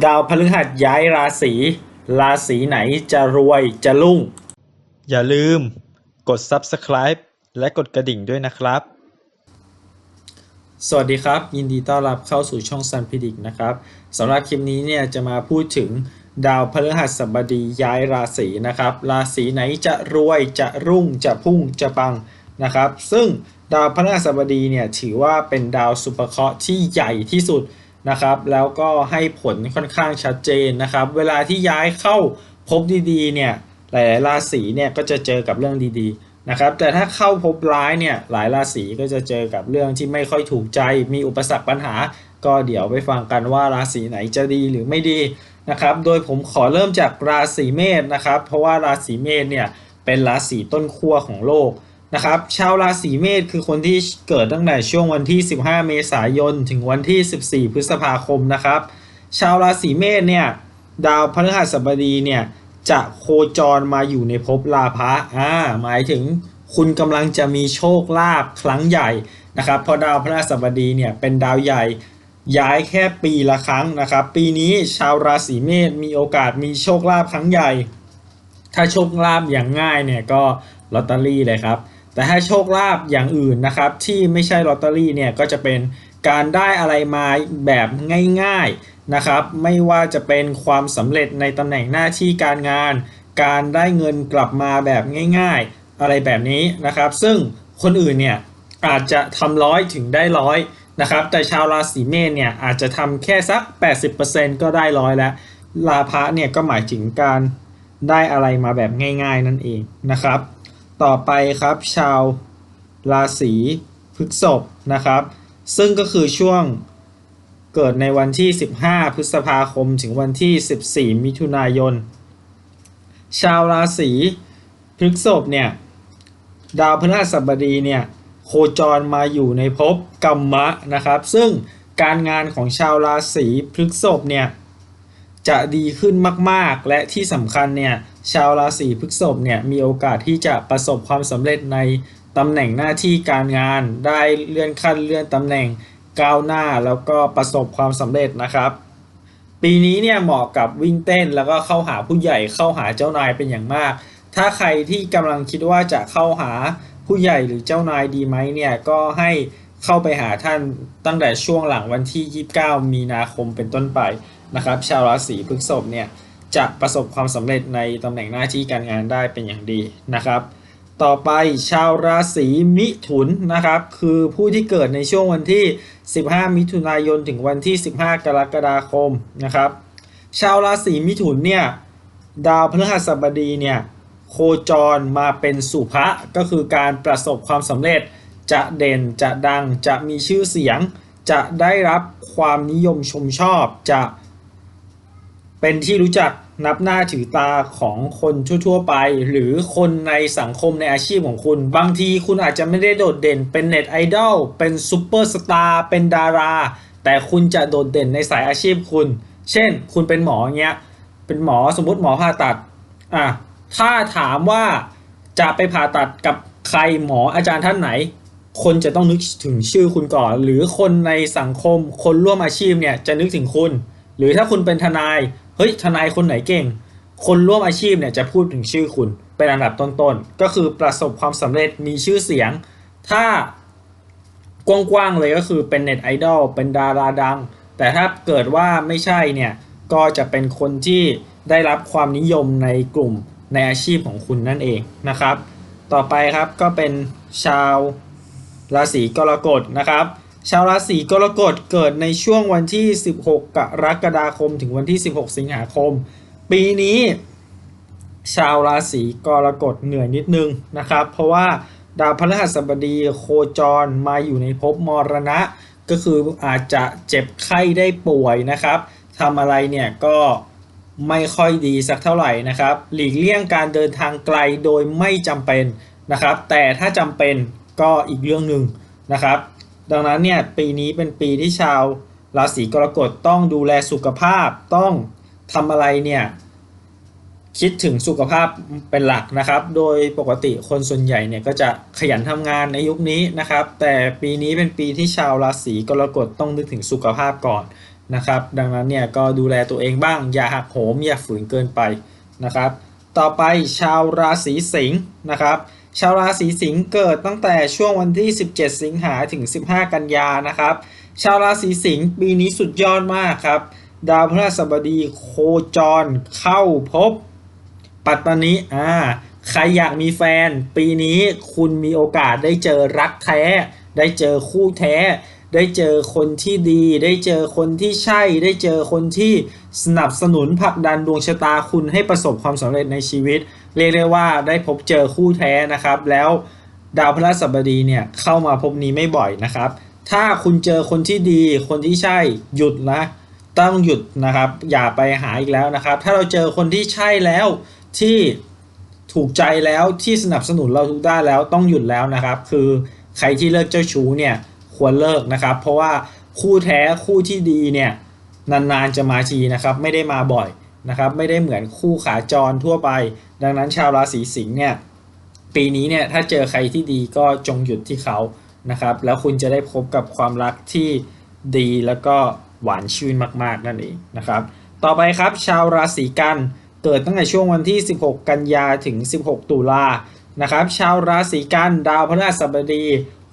ดาวพฤหัสย้ายราศี ราศีไหนจะรวยจะรุ่ง อย่าลืมกด subscribe และกดกระดิ่งด้วยนะครับ สวัสดีครับ ยินดีต้อนรับเข้าสู่ช่องซันพิดิกนะครับสำหรับคลิปนี้เนี่ยจะมาพูดถึงดาวพฤหัสบดีย้ายราศีนะครับ ราศีไหนจะรวยจะรุ่งจะพุ่งจะปังนะครับ ซึ่งดาวพฤหัสบดีเนี่ยถือว่าเป็นดาวสุภเคราะห์ที่ใหญ่ที่สุด นะครับ แล้วก็ให้ผลค่อนข้างชัดเจนนะครับ เวลาที่ย้ายเข้าพบดีๆเนี่ยหลายราศีเนี่ยก็จะเจอกับเรื่องดีๆนะครับ แต่ถ้าเข้าพบร้ายเนี่ยหลายราศีก็จะเจอกับเรื่องที่ไม่ค่อยถูกใจ มีอุปสรรคปัญหา ก็เดี๋ยวไปฟังกันว่าราศีไหนจะดีหรือไม่ดีนะครับ โดยผมขอเริ่มจากราศีเมษนะครับ เพราะว่าราศีเมษเนี่ยเป็นราศีต้นขั้วของโลก นะครับ ชาวราศีเมษคือคนที่เกิดตั้งแต่ช่วงวันที่ 15 เมษายน ถึงวันที่ 14 พฤษภาคมนะครับ ชาวราศีเมษเนี่ยดาวพฤหัสบดีเนี่ยจะโคจรมาอยู่ในภพลาภะอ่าหมายถึงคุณกำลังจะมีโชคลาภครั้งใหญ่นะครับเพราะดาวพฤหัสบดีเนี่ยเป็นดาวใหญ่ย้ายแค่ปีละครั้งนะครับ ปีนี้ชาวราศีเมษมีโอกาสมีโชคลาภครั้งใหญ่ ถ้าโชคลาภอย่างง่ายเนี่ยก็ลอตเตอรี่เลยครับ แต่ถ้าโชคลาภอย่างอื่นนะครับ ที่ไม่ใช่ลอตเตอรี่เนี่ยก็จะเป็นการได้อะไรมาแบบง่ายๆนะครับ ไม่ว่าจะเป็นความสำเร็จในตำแหน่งหน้าที่การงาน การได้เงินกลับมาแบบง่าย ๆ อะไรแบบนี้นะครับ ซึ่งคนอื่นเนี่ยอาจจะทำร้อยถึงได้ร้อยนะครับแต่ชาวราศีเมษเนี่ยอาจจะทำแค่สัก 80%ก็ได้ร้อยแล้วลาภะเนี่ยก็หมายถึงการได้อะไรมาแบบง่าย ๆ นั่นเองนะครับ ต่อไปครับ ชาวราศีพฤษภนะครับ ซึ่งก็คือช่วงเกิดในวันที่ 15 พฤษภาคมถึงวันที่ 14 มิถุนายน ชาวราศีพฤษภเนี่ย ดาวพฤหัสบดีเนี่ย โคจรมาอยู่ในภพกรรมะนะครับ ซึ่งการงานของชาวราศีพฤษภเนี่ย จะดีขึ้นมาก ๆ และที่สำคัญเนี่ย ชาวราศีพฤษภเนี่ยมีโอกาสที่จะประสบความสำเร็จในตำแหน่งหน้าที่การงาน ได้เลื่อนขั้นเลื่อนตำแหน่งก้าวหน้าแล้วก็ประสบความสำเร็จนะครับ ปีนี้เนี่ยเหมาะกับวิ่งเต้นแล้วก็เข้าหาผู้ใหญ่เข้าหาเจ้านายเป็นอย่างมาก ถ้าใครที่กำลังคิดว่าจะเข้าหาผู้ใหญ่หรือเจ้านายดีไหมเนี่ยก็ให้เข้าไปหาท่านตั้งแต่ช่วงหลังวันที่ 29 มีนาคมเป็นต้นไปนะครับ ชาวราศีพฤษภเนี่ย จะประสบความสำเร็จในตำแหน่งหน้าที่การงานได้เป็นอย่างดีนะครับ ต่อไปชาวราศีมิถุนนะครับ คือผู้ที่เกิดในช่วงวันที่ 15 มิถุนายนถึงวันที่ 15 กรกฎาคมนะครับ ชาวราศีมิถุนเนี่ยดาวพฤหัสบดีเนี่ยโคจรมาเป็นสุภะก็คือการประสบความสำเร็จจะเด่นจะดังจะมีชื่อเสียง จะได้รับความนิยมชมชอบจะ เป็นที่รู้จักนับหน้าถือตาของคนทั่วๆไป หรือคนในสังคมในอาชีพของคุณ บางทีคุณอาจจะไม่ได้โดดเด่น เป็นเน็ตไอดอลเป็นซูเปอร์สตาร์เป็นดารา แต่คุณจะโดดเด่นในสายอาชีพคุณ เช่น คุณเป็นหมอเงี้ยเป็นหมอสมมติหมอผ่าตัดอะถ้าถามว่าจะไปผ่าตัดกับใครหมออาจารย์ท่านไหน คนจะต้องนึกถึงชื่อคุณก่อน หรือคนในสังคมคนร่วมอาชีพเนี่ยจะนึกถึงคุณ หรือถ้าคุณเป็นทนาย ฮ้ยทนายคนไหนเก่ง คนร่วมอาชีพเนี่ยจะพูดถึงชื่อคุณเป็นอันดับต้นๆ ก็คือประสบความสำเร็จมีชื่อเสียง ถ้ากว้างๆเลยก็คือเป็นเน็ตไอดอลเป็นดาราดัง แต่ถ้าเกิดว่าไม่ใช่เนี่ยก็จะเป็นคนที่ได้รับความนิยมในกลุ่มในอาชีพของคุณนั่นเองนะครับ ต่อไปครับก็เป็นชาวราศีกรกฎนะครับ ชาวราศีกรกฎเกิดในช่วงวันที่ 16 กรกฎาคม ถึงวันที่ 16 สิงหาคม ปีนี้ ชาวราศีกรกฎเหนื่อยนิดนึงนะครับ เพราะว่าดาวพฤหัสบดีโคจรมาอยู่ในภพมรณะ ก็คืออาจจะเจ็บไข้ได้ป่วยนะครับทำอะไรเนี่ยก็ไม่ค่อยดีสักเท่าไหร่นะครับ หลีกเลี่ยงการเดินทางไกลโดยไม่จำเป็นนะครับ แต่ถ้าจำเป็นก็อีกเรื่องหนึ่งนะครับ ดังนั้นเนี่ยปีนี้เป็นปีที่ชาวราศีกรกฎต้องดูแลสุขภาพต้องทำอะไรเนี่ยคิดถึงสุขภาพเป็นหลักนะครับ โดยปกติคนส่วนใหญ่เนี่ยก็จะขยันทำงานในยุคนี้นะครับ แต่ปีนี้เป็นปีที่ชาวราศีกรกฎต้องนึกถึงสุขภาพก่อนนะครับ ดังนั้นเนี่ยก็ดูแลตัวเองบ้าง อย่าหักโหมอย่าฝืนเกินไปนะครับ ต่อไปชาวราศีสิงห์นะครับ ชาวราศีสิงห์เกิดตั้งแต่ช่วงวันที่ 17 สิงหาถึง 15 กันยานะครับ ชาวราศีสิงห์ปีนี้สุดยอดมากครับ ดาวพฤหัสบดีโคจรเข้าพบ ปัตตานีอ่าใครอยากมีแฟน ปีนี้คุณมีโอกาสได้เจอรักแท้ ได้เจอคู่แท้ ได้เจอคนที่ดี ได้เจอคนที่ใช่ ได้เจอคนที่สนับสนุนผลักดันดวงชะตาคุณให้ประสบความสำเร็จในชีวิต เรียกได้ว่าได้พบเจอคู่แท้นะครับ แล้วดาวพฤหัสบดีเนี่ยเข้ามาพบนี้ไม่บ่อยนะครับ ถ้าคุณเจอคนที่ดีคนที่ใช่หยุดนะต้องหยุดนะครับ อย่าไปหาอีกแล้วนะครับ ถ้าเราเจอคนที่ใช่แล้วที่ถูกใจแล้วที่สนับสนุนเราทุกด้านแล้วต้องหยุดแล้วนะครับ คือใครที่เลิกเจ้าชู้เนี่ยควรเลิกนะครับ เพราะว่าคู่แท้คู่ที่ดีเนี่ยนานๆจะมาทีนะครับ ไม่ได้มาบ่อยนะครับ ไม่ได้เหมือนคู่ขาจรทั่วไป ดังนั้นชาวราศีสิงห์เนี่ยปีนี้เนี่ยถ้าเจอใครที่ดีก็จงหยุดที่เขานะครับแล้วคุณจะได้พบกับความรักที่ดีแล้วก็หวานชื่นมาก ๆ นั่นเองนะครับต่อไปครับชาวราศีกันเกิดตั้งแต่ช่วงวันที่ 16 กันยาถึง 16 ตุลานะครับชาวราศีกันดาวพฤหัสบดี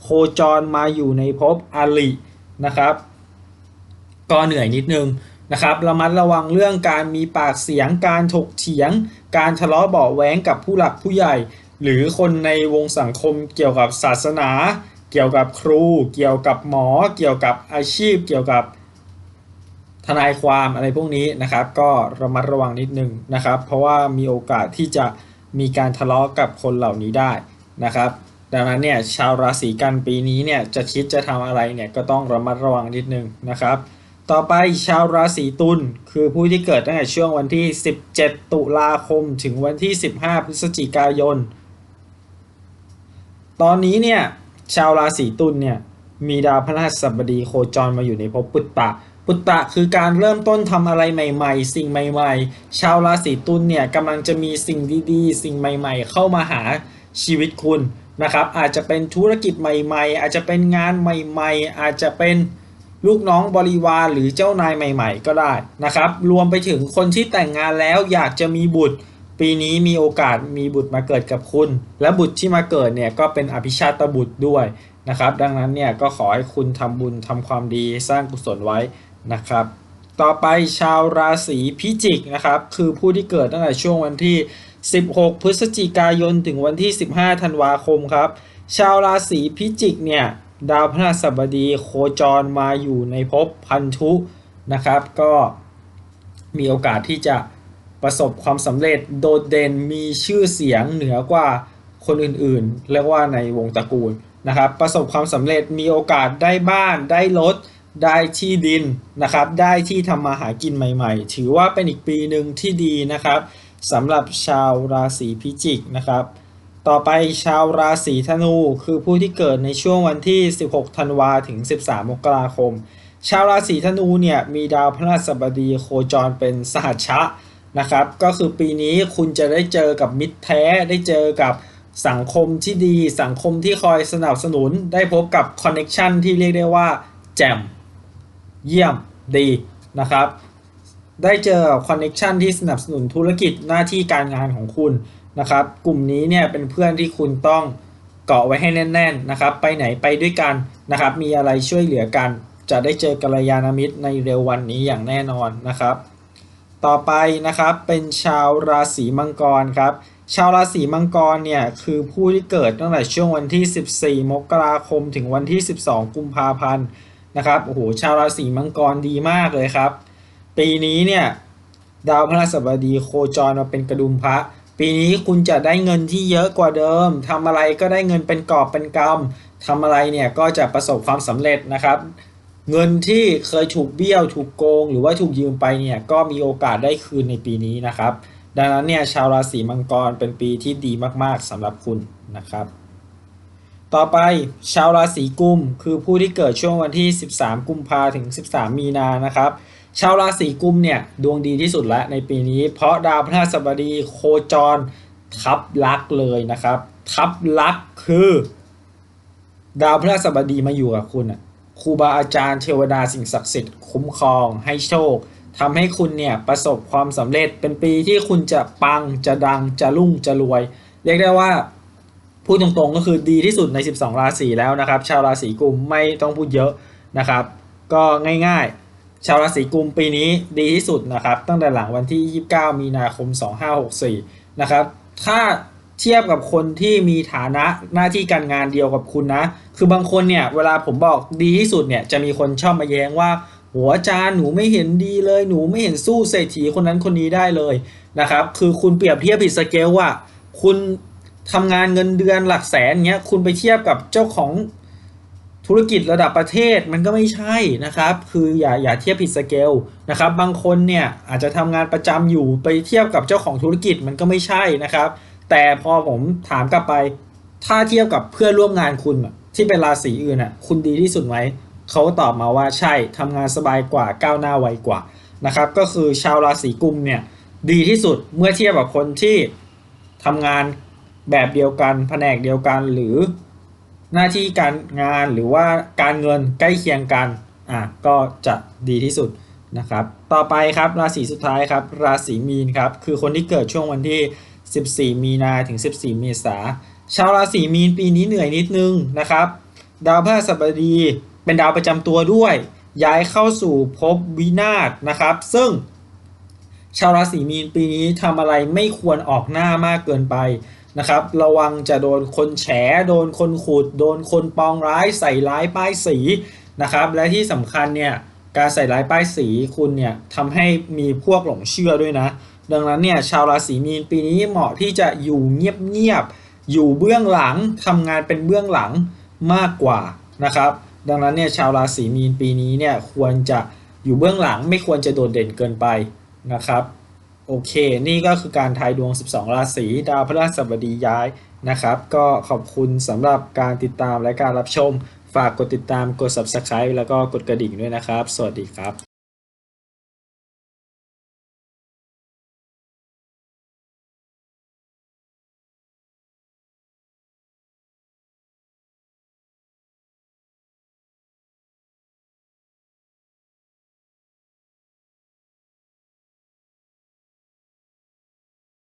โคจรมาอยู่ในภพอลินะครับก็เหนื่อยนิดนึงนะครับระมัดระวังเรื่องการมีปากเสียงการถกเถียง การทะเลาะเบาะแว้งกับผู้หลักผู้ใหญ่ หรือคนในวงสังคมเกี่ยวกับศาสนา เกี่ยวกับครู เกี่ยวกับหมอ เกี่ยวกับอาชีพ เกี่ยวกับทนายความอะไรพวกนี้นะครับ ก็ระมัดระวังนิดนึงนะครับ เพราะว่ามีโอกาสที่จะมีการทะเลาะกับคนเหล่านี้ได้นะครับ ดังนั้นเนี่ยชาวราศีกันปีนี้เนี่ยจะคิดจะทำอะไรเนี่ยก็ต้องระมัดระวังนิดนึงนะครับ ต่อไปชาวราศีตุลคือผู้ที่เกิดตั้งแต่ช่วงวันที่ 17 ตุลาคมถึงวันที่ 15 พฤศจิกายน ตอนนี้เนี่ยชาวราศีตุลเนี่ยมีดาวพฤหัสบดีโคจรมาอยู่ในภพปุตตะ ปุตตะคือการเริ่มต้นทำอะไรใหม่ ๆ สิ่งใหม่ ๆ ชาวราศีตุลเนี่ยกำลังจะมีสิ่งดีๆ สิ่งใหม่ ๆ เข้ามาหาชีวิตคุณนะครับ อาจจะเป็นธุรกิจใหม่ ๆ อาจจะเป็นงานใหม่ ๆ อาจจะเป็น ลูกน้องบริวารหรือเจ้านายใหม่ ๆ ก็ได้นะครับ รวมไปถึงคนที่แต่งงานแล้วอยากจะมีบุตร ปีนี้มีโอกาสมีบุตรมาเกิดกับคุณ และบุตรที่มาเกิดเนี่ยก็เป็นอภิชาตบุตรด้วยนะครับ ดังนั้นเนี่ยก็ขอให้คุณทำบุญทำความดีสร้างกุศลไว้นะครับ ต่อไปชาวราศีพิจิกนะครับ คือผู้ที่เกิดตั้งแต่ช่วงวันที่ 16 พฤศจิกายนถึงวันที่ 15 ธันวาคมครับ ชาวราศีพิจิกเนี่ย ดาวพฤหัสบดีโคจรมาอยู่ในภพพันธุนะครับ ก็มีโอกาสที่จะประสบความสำเร็จโดดเด่นมีชื่อเสียงเหนือกว่าคนอื่นๆ เรียกว่าในวงตระกูลนะครับ ประสบความสำเร็จมีโอกาสได้บ้านได้รถได้ที่ดินนะครับ ได้ที่ทำมาหากินใหม่ๆ ถือว่าเป็นอีกปีหนึ่งที่ดีนะครับสำหรับชาวราศีพิจิกนะครับ ต่อไปชาวราศีธนูคือผู้ที่เกิดในช่วงวันที่ 16 ธันวาถึง 13 มกราคม ชาวราศีธนูเนี่ยมีดาวพฤหัสบดีโคจรเป็นสหัชชะนะครับ ก็คือปีนี้คุณจะได้เจอกับมิตรแท้ได้เจอกับสังคมที่ดีสังคมที่คอยสนับสนุนได้พบกับคอนเน็ชันที่เรียกได้ว่า แจ่ม เยี่ยมดีนะครับ ได้เจอคอนเน็ชันที่สนับสนุนธุรกิจหน้าที่การงานของคุณ นะครับ กลุ่มนี้เนี่ยเป็นเพื่อนที่คุณต้องเกาะไว้ให้แน่น ๆนะครับ ไปไหนไปด้วยกันนะครับ มีอะไรช่วยเหลือกัน จะได้เจอกัลยาณมิตรในเร็ววันนี้อย่างแน่นอนนะครับ ต่อไปนะครับเป็นชาวราศีมังกรครับ ชาวราศีมังกรเนี่ยคือผู้ที่เกิดตั้งแต่ช่วงวันที่ 14 มกราคมถึงวันที่ 12 กุมภาพันธ์นะครับโอ้โหชาวราศีมังกรดีมากเลยครับ ปีนี้เนี่ยดาวพฤหัสบดีโคจรมาเป็นกระดุมพระ ปีนี้คุณจะได้เงินที่เยอะกว่าเดิมทำอะไรก็ได้เงินเป็นกอบเป็นกำทำอะไรเนี่ยก็จะประสบความสำเร็จนะครับ เงินที่เคยถูกเบี้ยว ถูกโกง หรือว่าถูกยืมไปเนี่ยก็มีโอกาสได้คืนในปีนี้นะครับ ดังนั้นเนี่ยชาวราศีมังกรเป็นปีที่ดีมากๆสำหรับคุณนะครับ ต่อไปชาวราศีกุม คือผู้ที่เกิดช่วงวันที่ 13 กุมภาถึง 13 มีนานะครับ ชาวราศีกุมเนี่ยดวงดีที่สุดแล้วในปีนี้ เพราะดาวพฤหัสบดีโคจรทับลักเลยนะครับ ทับลักคือ ดาวพฤหัสบดีมาอยู่กับคุณอะครูบาอาจารย์เทวดาสิ่งศักดิ์สิทธิ์คุ้มครองให้โชคทำให้คุณเนี่ยประสบความสำเร็จเป็นปีที่คุณจะปังจะดังจะรุ่งจะรวย เรียกได้ว่าพูดตรงๆก็คือดีที่สุดใน 12 ราศีแล้วนะครับ ชาวราศีกุมไม่ต้องพูดเยอะนะครับ ก็ง่ายๆ ชาวราศีกุมปีนี้ดีที่สุดนะครับ ตั้งแต่หลังวันที่ 29 มีนาคม 2564 นะครับ ถ้าเทียบกับคนที่มีฐานะหน้าที่การงานเดียวกับคุณนะ คือบางคนเนี่ยเวลาผมบอกดีที่สุดเนี่ยจะมีคนชอบมาแย้งว่าหัวจารย์หนูไม่เห็นดีเลยหนูไม่เห็นสู้เศรษฐีคนนั้นคนนี้ได้เลยนะครับ คือคุณเปรียบเทียบผิดสเกลว่า คุณทำงานเงินเดือนหลักแสนเงี้ยคุณไปเทียบกับเจ้าของ ธุรกิจระดับประเทศมันก็ไม่ใช่นะครับ คืออย่าอย่าเทียบผิดสเกลนะครับ บางคนเนี่ยอาจจะทำงานประจำอยู่ไปเทียบกับเจ้าของธุรกิจมันก็ไม่ใช่นะครับ แต่พอผมถามกลับไป ถ้าเทียบกับเพื่อนร่วมงานคุณที่เป็นราศีอื่นอะคุณดีที่สุดไหมเขาตอบมาว่าใช่ทำงานสบายกว่าก้าวหน้าไวกว่านะครับก็คือชาวราศีกุมเนี่ยดีที่สุดเมื่อเทียบกับคนที่ทำงานแบบเดียวกันแผนกเดียวกันหรือ หน้าที่การงานหรือว่าการเงินใกล้เคียงกันอะก็จะดีที่สุดนะครับ ต่อไปครับราศีสุดท้ายครับ ราศีมีนครับคือคนที่เกิดช่วงวันที่ 14 มีนาถึง 14 เมษาชาวราศีมีนปีนี้เหนื่อยนิดนึงนะครับ ดาวพฤหัสบดีเป็นดาวประจำตัวด้วย ย้ายเข้าสู่ภพวินาศนะครับ ซึ่งชาวราศีมีนปีนี้ทำอะไรไม่ควรออกหน้ามากเกินไป นะครับ ระวังจะโดนคนแฉ โดนคนขุด โดนคนปองร้ายใส่ร้ายป้ายสีนะครับ และที่สำคัญเนี่ยการใส่ร้ายป้ายสีคุณเนี่ยทำให้มีพวกหลงเชื่อด้วยนะ ดังนั้นเนี่ยชาวราศีมีนปีนี้เหมาะที่จะอยู่เงียบๆอยู่เบื้องหลังทำงานเป็นเบื้องหลังมากกว่านะครับ ดังนั้นเนี่ยชาวราศีมีนปีนี้เนี่ยควรจะอยู่เบื้องหลังไม่ควรจะโดดเด่นเกินไปนะครับ โอเค นี่ก็คือการทายดวง 12 ราศีดาวพฤหัสบดีย้ายนะครับ ก็ขอบคุณสำหรับการติดตามและการรับชม ฝากกดติดตามกด subscribe แล้วก็กดกระดิ่งด้วยนะครับ สวัสดีครับ